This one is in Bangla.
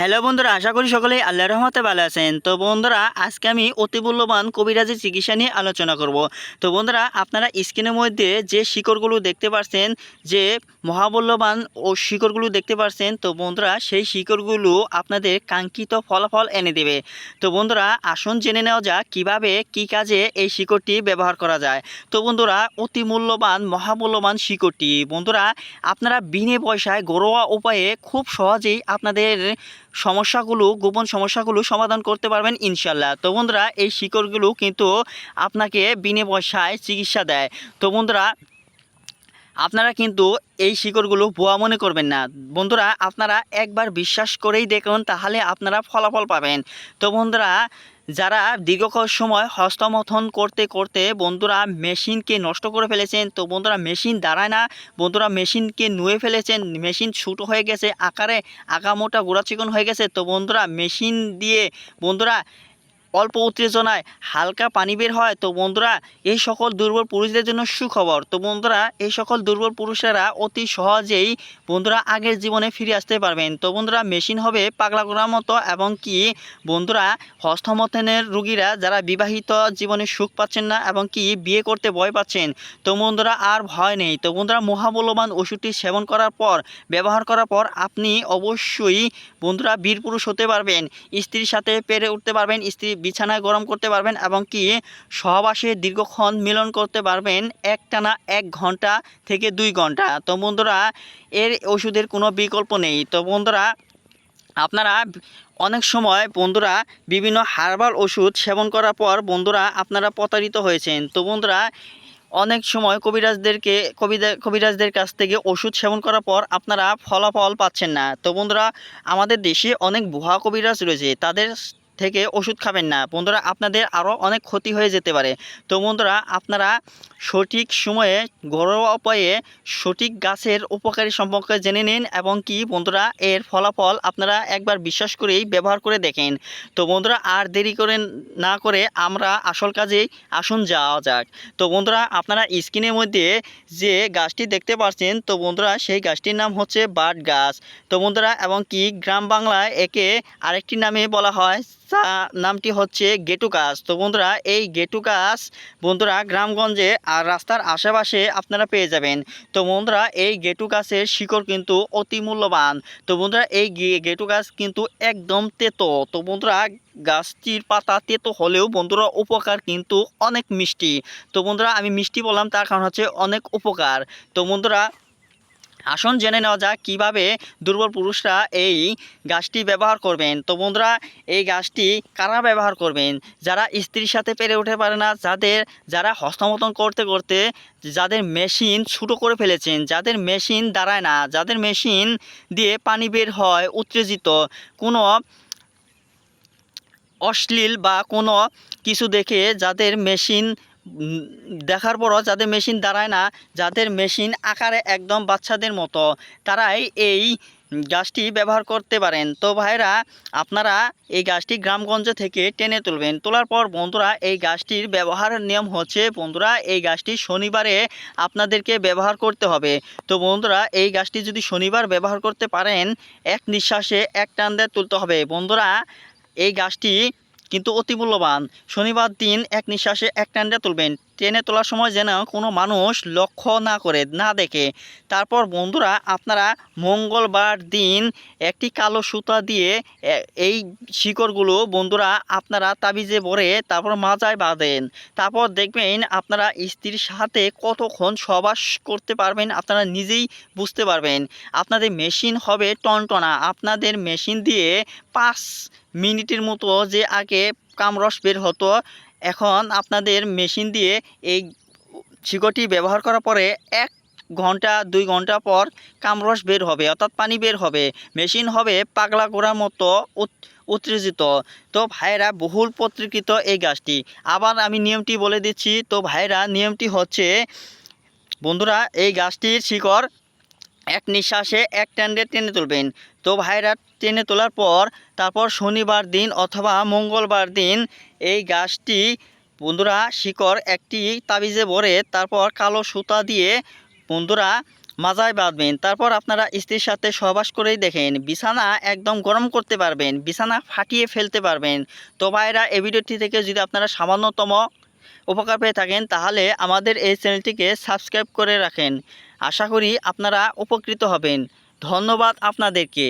হ্যালো বন্ধুরা, আশা করি সকলেই আল্লাহ রহমতে ভালো আছেন। তো বন্ধুরা, আজকে আমি অতি মূল্যবান কবিরাজি চিকিৎসা নিয়ে আলোচনা করব। তো বন্ধুরা, আপনারা স্ক্রিনের মধ্যে যে শিকড়গুলো দেখতে পাচ্ছেন যে মহামূল্যবান ও শিকড়গুলো দেখতে পাচ্ছেন তো বন্ধুরা, সেই শিকড়গুলো আপনাদের কাঙ্ক্ষিত ফলাফল এনে দেবে। তো বন্ধুরা, আসুন জেনে নেওয়া যাক কীভাবে কী কাজে এই শিকড়টি ব্যবহার করা যায়। তো বন্ধুরা, অতি মূল্যবান, মহামূল্যবান শিকড়টি। বন্ধুরা, আপনারা বিনে পয়সায় ঘরোয়া উপায়ে খুব সহজেই আপনাদের সমস্যাগুলো, গোপন সমস্যাগুলো সমাধান করতে পারবেন ইনশাল্লাহ তো বন্ধুরা, এই শিকড়গুলো কিন্তু আপনাকে বিনে পয়সায় চিকিৎসা দেয়। তো বন্ধুরা, আপনারা কিন্তু এই শিকড়গুলো ভুয়া মনে করবেন না। বন্ধুরা, আপনারা একবার বিশ্বাস করেই দেখুন, তাহলে আপনারা ফলাফল পাবেন। তো বন্ধুরা যারা দীর্ঘক্ষ সময় হস্তমথন করতে করতে বন্ধুরা মেশিনকে নষ্ট করে ফেলেছেন, তো বন্ধুরা মেশিন দাঁড়ায় না। বন্ধুরা মেশিনকে নুয়ে ফেলেছেন, মেশিন ছোটো হয়ে গেছে, আকারে আঁকা মোটা গোড়া চিকন হয়ে গেছে, তো বন্ধুরা মেশিন দিয়ে বন্ধুরা অল্প উত্তেজনায় হালকা পানি বের হয়। তো বন্ধুরা, এই সকল দুর্বল পুরুষদের জন্য সুখবর। তো বন্ধুরা, এই সকল দুর্বল পুরুষেরা অতি সহজেই বন্ধুরা আগের জীবনে ফিরে আসতে পারবেন। তো বন্ধুরা, মেশিন হবে পাগলা করার মতো এবং কি বন্ধুরা হস্তমথনের রুগীরা যারা বিবাহিত জীবনে সুখ পাচ্ছেন না এবং কি বিয়ে করতে ভয় পাচ্ছেন, তো বন্ধুরা আর ভয় নেই। তো বন্ধুরা মহাবলবান ওষুধটি সেবন করার পর, ব্যবহার করার পর আপনি অবশ্যই বন্ধুরা বীর পুরুষ হতে পারবেন। স্ত্রীর সাথে পেরে উঠতে পারবেন। স্ত্রী বিছানায় গরম করতে পারবেন এবং কি সহবাসে দীর্ঘক্ষণ মিলন করতে পারবেন একটানা এক ঘণ্টা থেকে দুই ঘণ্টা। তো বন্ধুরা, এর ওষুধের কোনো বিকল্প নেই। তো বন্ধুরা, আপনারা অনেক সময় বন্ধুরা বিভিন্ন হার্বাল ওষুধ সেবন করার পর বন্ধুরা আপনারা প্রতারিত হয়েছেন। তো বন্ধুরা, অনেক সময় কবিরাজদেরকে কবিরা কবিরাজদের কাছ থেকে ওষুধ সেবন করার পর আপনারা ফলাফল পাচ্ছেন না। তো বন্ধুরা, আমাদের দেশে অনেক ভুয়া কবিরাজ রয়েছে। তাদের থেকে ওষুধ খাবেন না। বন্ধুরা, আপনাদের আরও অনেক ক্ষতি হয়ে যেতে পারে। তো বন্ধুরা, আপনারা সঠিক সময়ে, ঘরোয়া উপায়ে সঠিক গাছের উপকারী সম্পর্কে জেনে নিন এবং কি, বন্ধুরা, এর ফলাফল আপনারা একবার বিশ্বাস করেই ব্যবহার করে দেখেন। তো বন্ধুরা, আর দেরি করে না করে আমরা আসল কাজেই আসুন যাওয়া যাক। তো বন্ধুরা, আপনারা স্ক্রিনের মধ্যে যে গাছটি দেখতে পাচ্ছেন তো বন্ধুরা, সেই গাছটির নাম হচ্ছে বাট গাছ তো বন্ধুরা, এবং কি, গ্রাম বাংলায় একে আরেকটি নামে বলা হয় যা নামটি হচ্ছে গেটু গাছ। তো বন্ধুরা, এই গেটু গাছ বন্ধুরা গ্রামগঞ্জে আর রাস্তার আশেপাশে আপনারা পেয়ে যাবেন। তো বন্ধুরা, এই গেটু গাছের শিকড় কিন্তু অতি মূল্যবান। তো বন্ধুরা, এই গেটু গাছ কিন্তু একদম তেতো। তো বন্ধুরা, গাছটির পাতা তেতো হলেও বন্ধুরা উপকার কিন্তু অনেক মিষ্টি। তো বন্ধুরা, আমি মিষ্টি বললাম, তার কারণ হচ্ছে অনেক উপকার। তো বন্ধুরা আসুন জেনে নেওয়া যাক কীভাবে দুর্বল পুরুষরা এই গাছটি ব্যবহার করবেন। তো বন্ধুরা, এই গাছটি কারা ব্যবহার করবেন? যারা স্ত্রীর সাথে পেরে উঠে পারে না, যাদের, যারা হস্তমতন করতে করতে যাদের মেশিন ছোটো করে ফেলেছেন, যাদের মেশিন দাঁড়ায় না, যাদের মেশিন দিয়ে পানি বের হয় উত্তেজিত, কোনো অশ্লীল বা কোনো কিছু দেখে যাদের মেশিন দেখার পরও যাদের মেশিন দাঁড়ায় না, যাদের মেশিন আকারে একদম বাচ্চাদের মতো, তারাই এই গাছটি ব্যবহার করতে পারেন। তো ভাইরা আপনারা এই গাছটি গ্রামগঞ্জ থেকে টেনে তুলবেন। তোলার পর বন্ধুরা, এই গাছটির ব্যবহারের নিয়ম হচ্ছে, বন্ধুরা, এই গাছটি শনিবারে আপনাদেরকে ব্যবহার করতে হবে। তো বন্ধুরা, এই গাছটি যদি শনিবার ব্যবহার করতে পারেন, এক নিঃশ্বাসে এক টান দিয়ে তুলতে হবে। বন্ধুরা, এই গাছটি কিন্তু অতি মূল্যবান। শনিবার দিন এক নিঃশ্বাসে এক টান্ডা তুলবেন। ট্রেনে তোলার সময় যেন কোনো মানুষ লক্ষ্য না করে, না দেখে। তারপর বন্ধুরা, আপনারা মঙ্গলবার দিন একটি কালো সুতা দিয়ে এই শিকড়গুলো বন্ধুরা আপনারা তাবিজে ভরে তারপর মাজায় বাঁধেন। তারপর দেখবেন আপনারা স্ত্রীর সাথে কতক্ষণ সবাস করতে পারবেন আপনারা নিজেই বুঝতে পারবেন। আপনাদের মেশিন হবে টনটনা। আপনাদের মেশিন দিয়ে পাঁচ মিনিটের মতো যে আগে কামরস বের হতো এখন আপনাদের মেশিন দিয়ে এই শিকড়টি ব্যবহার করার পরে এক ঘণ্টা, দুই ঘণ্টা পর কামরস বের হবে, অর্থাৎ পানি বের হবে। মেশিন হবে পাগলা করার মতো উত- উত্তেজিত। তো ভাইরা বহুল পত্রিকৃত এই গাছটি। আবার আমি নিয়মটি বলে দিচ্ছি। তো ভাইরা নিয়মটি হচ্ছে, বন্ধুরা, এই গাছটির শিকড় এক নিঃশ্বাসে এক ট্যান্ডে টেনে তুলবেন। তো ভাইরা, টেনে তোলার পর, তারপর শনিবার দিন অথবা মঙ্গলবার দিন এই গাছটি, বন্ধুরা, শিকড় একটি তাবিজে ভরে তারপর কালো সুতা দিয়ে বন্ধুরা মাজায় বাঁধবেন। তারপর আপনারা স্ত্রীর সাথে সহবাস করেই দেখেন, বিছানা একদম গরম করতে পারবেন, বিছানা ফাটিয়ে ফেলতে পারবেন। তো ভাইরা, এই ভিডিওটি থেকে যদি আপনারা সামান্যতম উপকার পেয়ে থাকেন, তাহলে আমাদের এই চ্যানেলটিকে সাবস্ক্রাইব করে রাখেন। আশা করি আপনারা উপকৃত হবেন। ধন্যবাদ আপনাদেরকে।